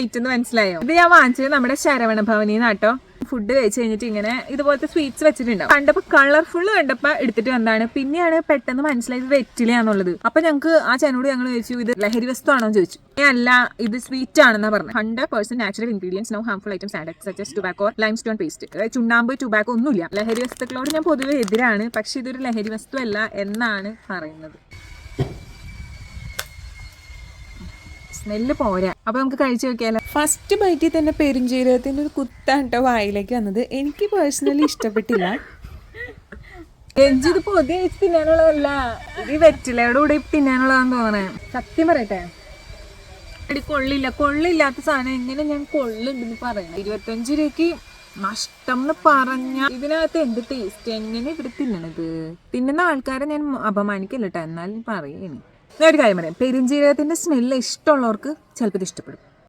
Item മനസ്സിലായോ? ഇത് ഞാൻ വാങ്ങിച്ചത് നമ്മുടെ ശരവണ ഭവനിൽ നിന്നാട്ടോ ഫുഡ് കഴിച്ച് കഴിഞ്ഞിട്ട് ഇങ്ങനെ ഇതുപോലത്തെ സ്വീറ്റ്സ് വെച്ചിട്ടുണ്ടാവും. കണ്ടപ്പോ കളർഫുൾ കണ്ടപ്പോ എടുത്തിട്ട് വന്നതാണ്. പിന്നെയാണ് പെട്ടെന്ന് മനസ്സിലായത് വെറ്റിലയാന്നുള്ളത് അപ്പൊ ഞങ്ങൾക്ക് ആ ചേനോട് ഞങ്ങൾ ചോദിച്ചു ഇത് ലഹരി വസ്തുവാണോ? ചോദിച്ചു. അല്ല ഇത് സ്വീറ്റ് ആണെന്നാ പറഞ്ഞു hundred percent natural ingredients no harmful items and such tobacco limestone paste ചുണ്ണാമ്പ് ടുബാക്കോ ഒന്നുമില്ല. ലഹരി വസ്തുക്കളോട് ഞാൻ പൊതുവെ എതിരാണ്. പക്ഷെ ഇതൊരു ലഹരി വസ്തു അല്ല എന്നാണ് പറയുന്നത്. സ്മെല്ല് പോരാ. അപ്പൊ നമുക്ക് കഴിച്ചു നോക്കിയാലോ? ഫസ്റ്റ് ബൈറ്റിൽ തന്നെ പെരുംജീരകത്തിന്റെ ഒരു കുത്താട്ടോ വായിലേക്ക് വന്നത്. എനിക്ക് പേഴ്സണലി ഇഷ്ടപ്പെട്ടില്ല. ഇത് പൊതി വെച്ച് തിന്നാനുള്ളതല്ല. ഇത് വെറ്റിലയുടെ കൂടെ തിന്നാനുള്ളതാന്ന് തോന്നണേ. സത്യം പറയട്ടെ. എടി കൊള്ളില്ല. കൊള്ളില്ലാത്ത സാധനം എങ്ങനെ ഞാൻ കൊള്ളുണ്ടെന്ന് പറയണം. ഇരുപത്തഞ്ച് രൂപയ്ക്ക് നഷ്ടം എന്ന് പറഞ്ഞ ഇതിനകത്ത് എന്ത് ടേസ്റ്റ് എങ്ങനെ ഇവിടെ തിന്നണത്? തിന്നുന്ന ആൾക്കാരെ ഞാൻ അപമാനിക്കല്ലോ എന്നാലും പറയണേ ഞാൻ ഒരു കാര്യം പറയാം. പെരിഞ്ജീരകത്തിന്റെ സ്മെല്ല് ഇഷ്ടമുള്ളവർക്ക് ചിലപ്പോൾ ഇത് ഇഷ്ടപ്പെടും.